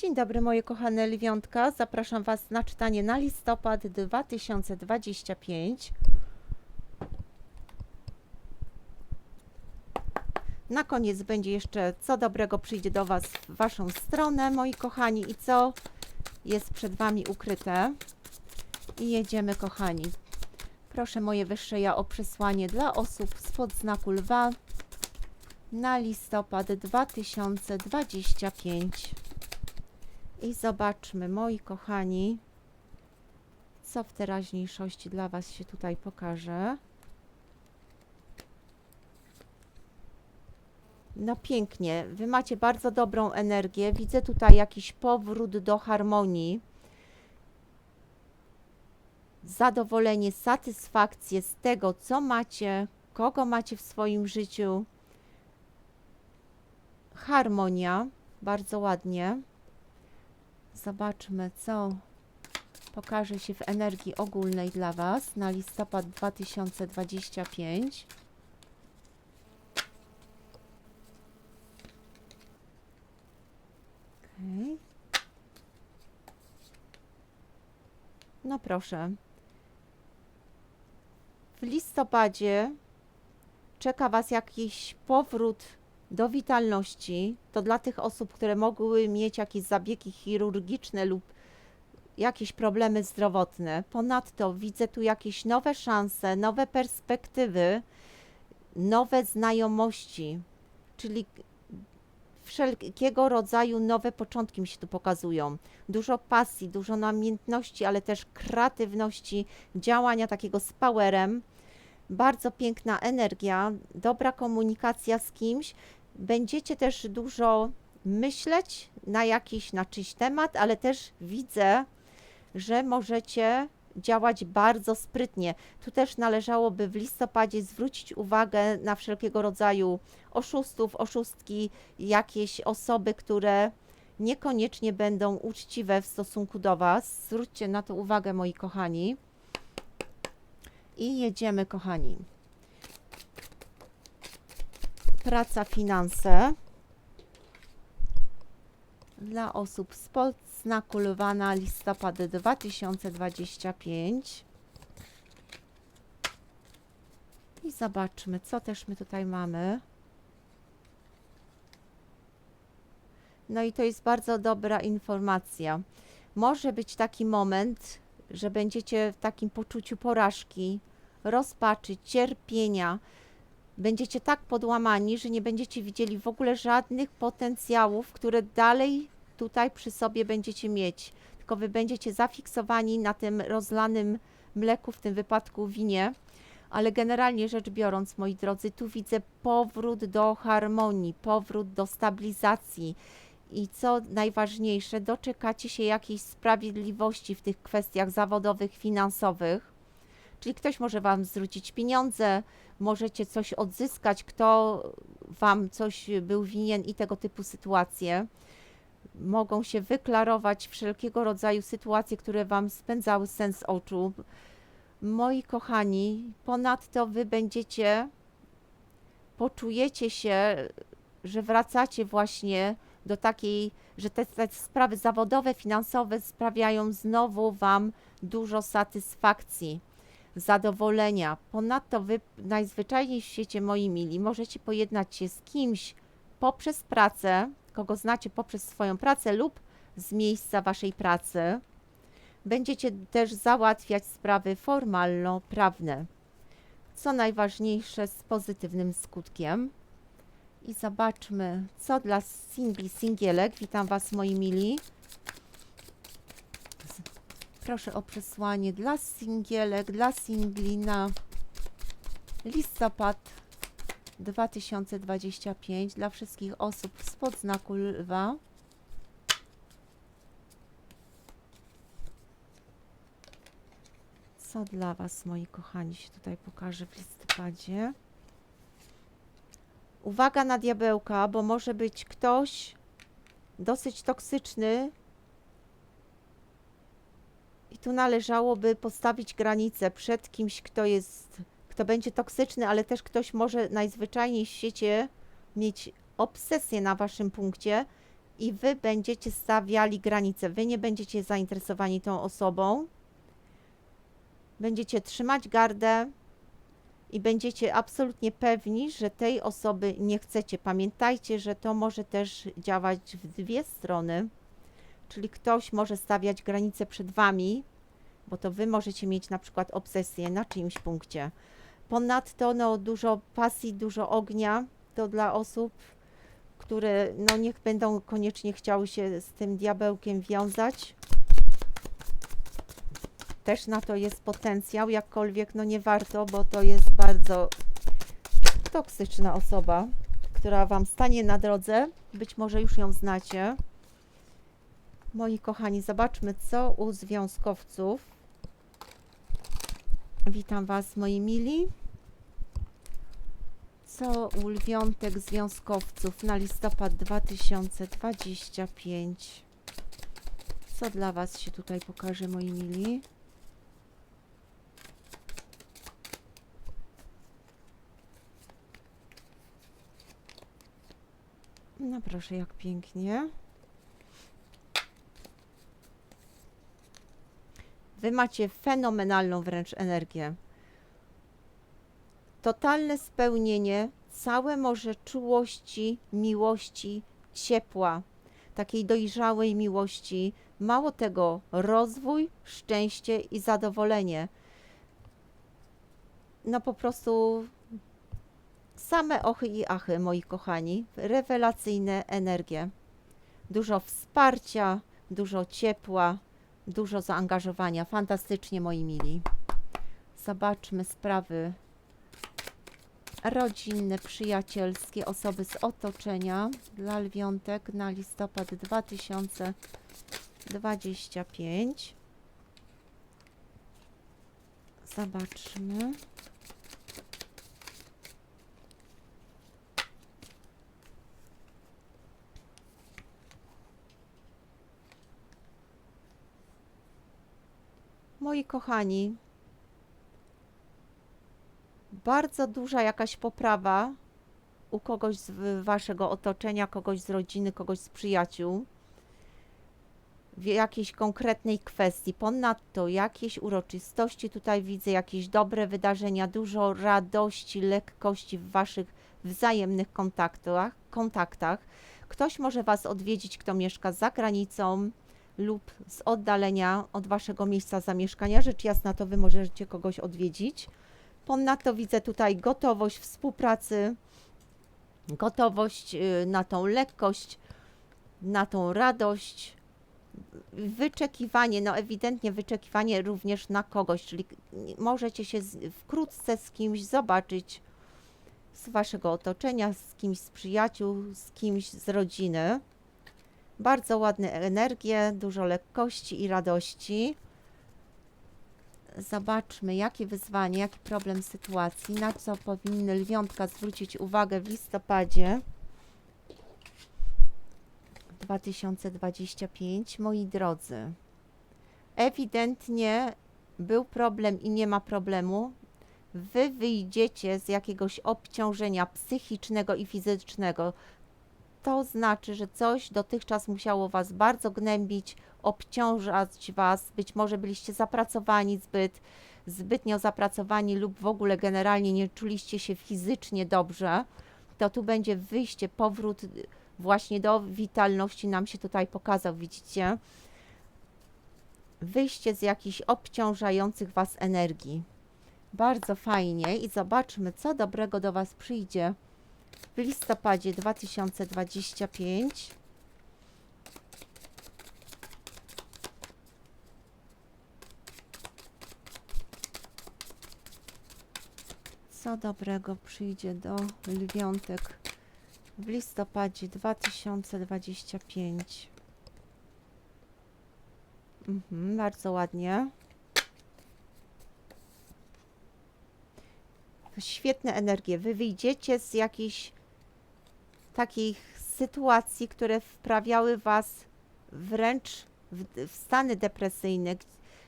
Dzień dobry moje kochane lwiątka. Zapraszam Was na czytanie na listopad 2025. Na koniec będzie jeszcze co dobrego przyjdzie do Was w Waszą stronę, moi kochani, i co jest przed Wami ukryte. I jedziemy, kochani. Proszę moje wyższe ja o przesłanie dla osób spod znaku lwa na listopad 2025. I zobaczmy, moi kochani, co w teraźniejszości dla Was się tutaj pokaże. No pięknie, Wy macie bardzo dobrą energię. Widzę tutaj jakiś powrót do harmonii. Zadowolenie, satysfakcję z tego, co macie, kogo macie w swoim życiu. Harmonia, bardzo ładnie. Zobaczmy, co pokaże się w energii ogólnej dla Was na listopad 2025. Okay. No proszę. W listopadzie czeka Was jakiś powrót do witalności. To dla tych osób, które mogły mieć jakieś zabiegi chirurgiczne lub jakieś problemy zdrowotne. Ponadto widzę tu jakieś nowe szanse, nowe perspektywy, nowe znajomości, czyli wszelkiego rodzaju nowe początki mi się tu pokazują. Dużo pasji, dużo namiętności, ale też kreatywności, działania takiego z powerem. Bardzo piękna energia, dobra komunikacja z kimś. Będziecie też dużo myśleć na jakiś, na czyjś temat, ale też widzę, że możecie działać bardzo sprytnie. Tu też należałoby w listopadzie zwrócić uwagę na wszelkiego rodzaju oszustów, oszustki, jakieś osoby, które niekoniecznie będą uczciwe w stosunku do Was. Zwróćcie na to uwagę, moi kochani. I jedziemy, kochani. Praca, finanse. Dla osób spod znaku lwa na listopad 2025. I zobaczmy, co też my tutaj mamy. No i to jest bardzo dobra informacja. Może być taki moment, że będziecie w takim poczuciu porażki, rozpaczy, cierpienia. Będziecie tak podłamani, że nie będziecie widzieli w ogóle żadnych potencjałów, które dalej tutaj przy sobie będziecie mieć. Tylko wy będziecie zafiksowani na tym rozlanym mleku, w tym wypadku winie. Ale generalnie rzecz biorąc, moi drodzy, tu widzę powrót do harmonii, powrót do stabilizacji i co najważniejsze, doczekacie się jakiejś sprawiedliwości w tych kwestiach zawodowych, finansowych. Czyli ktoś może Wam zwrócić pieniądze, możecie coś odzyskać, kto Wam coś był winien i tego typu sytuacje. Mogą się wyklarować wszelkiego rodzaju sytuacje, które Wam spędzały sens oczu. Moi kochani, ponadto Wy będziecie, poczujecie się, że wracacie właśnie do takiej, że te, te sprawy zawodowe, finansowe sprawiają znowu Wam dużo satysfakcji, zadowolenia. Ponadto Wy najzwyczajniej w świecie, moi mili, możecie pojednać się z kimś poprzez pracę, kogo znacie poprzez swoją pracę lub z miejsca Waszej pracy. Będziecie też załatwiać sprawy formalno-prawne. Co najważniejsze, z pozytywnym skutkiem. I zobaczmy, co dla singli, singielek. Witam Was, moi mili. Proszę o przesłanie dla singielek, dla singli na listopad 2025 dla wszystkich osób spod znaku lwa. Co dla Was, moi kochani, się tutaj pokaże w listopadzie. Uwaga na diabełka, bo może być ktoś dosyć toksyczny. Tu należałoby postawić granicę przed kimś, kto jest, kto będzie toksyczny, ale też ktoś może najzwyczajniej w świecie mieć obsesję na waszym punkcie i wy będziecie stawiali granice. Wy nie będziecie zainteresowani tą osobą. Będziecie trzymać gardę i będziecie absolutnie pewni, że tej osoby nie chcecie. Pamiętajcie, że to może też działać w dwie strony. Czyli ktoś może stawiać granice przed wami, bo to wy możecie mieć na przykład obsesję na czyimś punkcie. Ponadto no, dużo pasji, dużo ognia to dla osób, które no, niech będą koniecznie chciały się z tym diabełkiem wiązać. Też na to jest potencjał, jakkolwiek no nie warto, bo to jest bardzo toksyczna osoba, która wam stanie na drodze. Być może już ją znacie. Moi kochani, zobaczmy, co u związkowców. Witam Was, moi mili. Co u lwiątek związkowców na listopad 2025? Co dla Was się tutaj pokaże, moi mili? No proszę, jak pięknie. Wy macie fenomenalną wręcz energię. Totalne spełnienie, całe morze czułości, miłości, ciepła, takiej dojrzałej miłości. Mało tego, rozwój, szczęście i zadowolenie. No po prostu same ochy i achy, moi kochani. Rewelacyjne energie. Dużo wsparcia, dużo ciepła, dużo zaangażowania. Fantastycznie, moi mili. Zobaczmy sprawy rodzinne, przyjacielskie, osoby z otoczenia dla lwiątek na listopad 2025. Zobaczmy. Moi kochani, bardzo duża jakaś poprawa u kogoś z waszego otoczenia, kogoś z rodziny, kogoś z przyjaciół w jakiejś konkretnej kwestii. Ponadto jakieś uroczystości, tutaj widzę jakieś dobre wydarzenia, dużo radości, lekkości w waszych wzajemnych kontaktach. kontaktach. Ktoś może was odwiedzić, kto mieszka za granicą lub z oddalenia od waszego miejsca zamieszkania. Rzecz jasna, to wy możecie kogoś odwiedzić. Ponadto widzę tutaj gotowość współpracy, gotowość y, na tą lekkość, na tą radość, wyczekiwanie, no ewidentnie wyczekiwanie również na kogoś, czyli możecie się wkrótce z kimś zobaczyć z waszego otoczenia, z kimś z przyjaciół, z kimś z rodziny. Bardzo ładne energie, dużo lekkości i radości. Zobaczmy, jakie wyzwanie, jaki problem sytuacji, na co powinny lwiątka zwrócić uwagę w listopadzie 2025. Moi drodzy, ewidentnie był problem i nie ma problemu. Wy wyjdziecie z jakiegoś obciążenia psychicznego i fizycznego. To znaczy, że coś dotychczas musiało Was bardzo gnębić, obciążać Was. Być może byliście zapracowani zbyt, zbytnio zapracowani lub w ogóle generalnie nie czuliście się fizycznie dobrze. To tu będzie wyjście, powrót właśnie do witalności nam się tutaj pokazał, widzicie? Wyjście z jakichś obciążających Was energii. Bardzo fajnie i zobaczmy, co dobrego do Was przyjdzie w listopadzie 2025. Co dobrego przyjdzie do lwiątek w listopadzie 2025? Mhm, bardzo ładnie. Świetne energie. Wy wyjdziecie z jakichś takich sytuacji, które wprawiały was wręcz w, w stany depresyjne,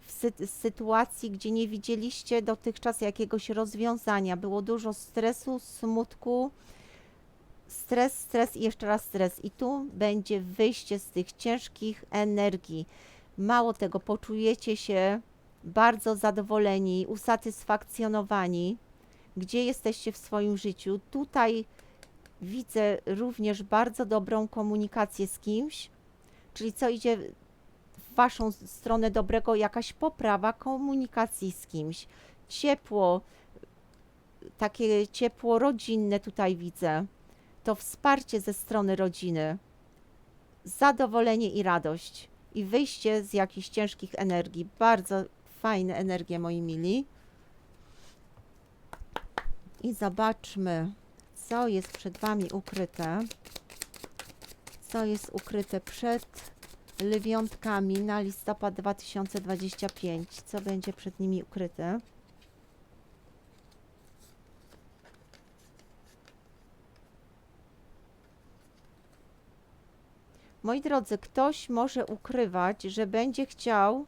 w sy- sytuacji, gdzie nie widzieliście dotychczas jakiegoś rozwiązania. Było dużo stresu, smutku, stres, stres i jeszcze raz stres. I tu będzie wyjście z tych ciężkich energii. Mało tego, poczujecie się bardzo zadowoleni, usatysfakcjonowani, gdzie jesteście w swoim życiu. Tutaj widzę również bardzo dobrą komunikację z kimś, czyli co idzie w waszą stronę dobrego, jakaś poprawa komunikacji z kimś. Ciepło, takie ciepło rodzinne tutaj widzę. To wsparcie ze strony rodziny, zadowolenie i radość i wyjście z jakichś ciężkich energii. Bardzo fajne energie, moi mili. I zobaczmy, co jest przed Wami ukryte. Co jest ukryte przed lwiątkami na listopad 2025. Co będzie przed nimi ukryte? Moi drodzy, ktoś może ukrywać, że będzie chciał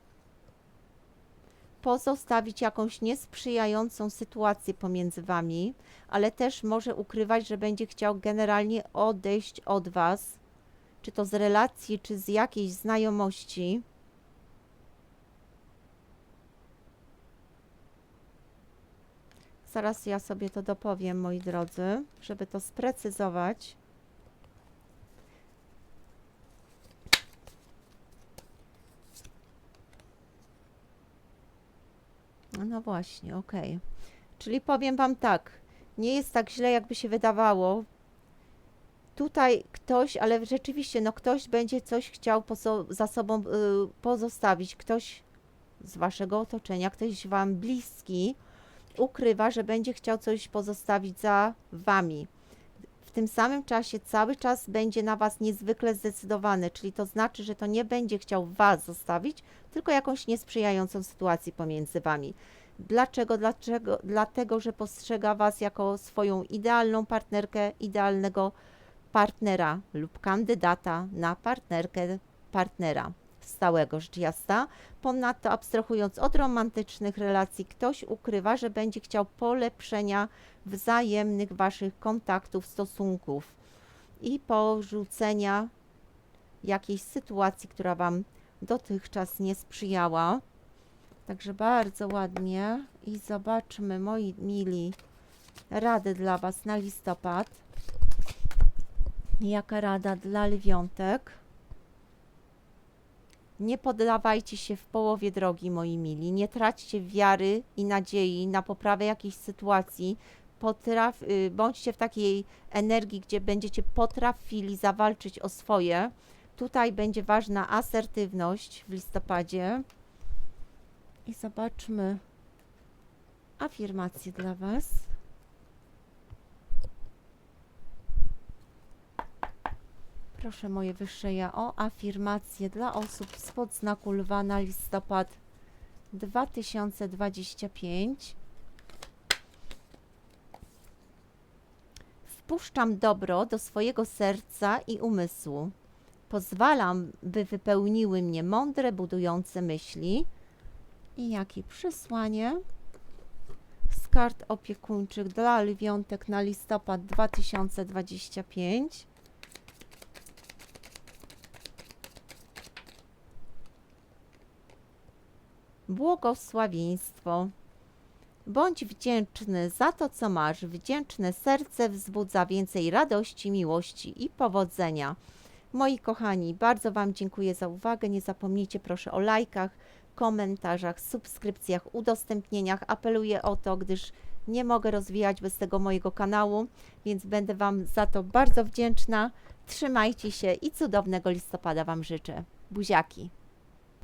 pozostawić jakąś niesprzyjającą sytuację pomiędzy wami, ale też może ukrywać, że będzie chciał generalnie odejść od was, czy to z relacji, czy z jakiejś znajomości. Zaraz ja sobie to dopowiem, moi drodzy, żeby to sprecyzować. No właśnie, okej. Czyli powiem Wam tak, nie jest tak źle, jakby się wydawało. Tutaj ktoś, ale rzeczywiście, no ktoś będzie coś chciał za sobą y, pozostawić. Ktoś z Waszego otoczenia, ktoś Wam bliski ukrywa, że będzie chciał coś pozostawić za Wami. W tym samym czasie cały czas będzie na Was niezwykle zdecydowany, czyli to znaczy, że to nie będzie chciał Was zostawić, tylko jakąś niesprzyjającą sytuację pomiędzy Wami. Dlaczego? Dlaczego? Dlatego, że postrzega Was jako swoją idealną partnerkę, idealnego partnera lub kandydata na partnerkę, partnera stałego, rzecz jasna. Ponadto, abstrahując od romantycznych relacji, ktoś ukrywa, że będzie chciał polepszenia wzajemnych Waszych kontaktów, stosunków i porzucenia jakiejś sytuacji, która Wam dotychczas nie sprzyjała. Także bardzo ładnie i zobaczmy, moi mili, rady dla Was na listopad. Jaka rada dla lwiątek? Nie poddawajcie się w połowie drogi, moi mili. Nie traćcie wiary i nadziei na poprawę jakiejś sytuacji. Potraf, y, bądźcie w takiej energii, gdzie będziecie potrafili zawalczyć o swoje. Tutaj będzie ważna asertywność w listopadzie. I zobaczmy afirmacje dla Was. Proszę moje wyższe ja o afirmację dla osób spod znaku lwa na listopad 2025. Wpuszczam dobro do swojego serca i umysłu. Pozwalam, by wypełniły mnie mądre, budujące myśli. I jakie przesłanie z kart opiekuńczych dla lwiątek na listopad 2025. Błogosławieństwo. Bądź wdzięczny za to, co masz. Wdzięczne serce wzbudza więcej radości, miłości i powodzenia. Moi kochani, bardzo Wam dziękuję za uwagę. Nie zapomnijcie proszę o lajkach, komentarzach, subskrypcjach, udostępnieniach. Apeluję o to, gdyż nie mogę rozwijać bez tego mojego kanału, więc będę Wam za to bardzo wdzięczna. Trzymajcie się i cudownego listopada Wam życzę. Buziaki.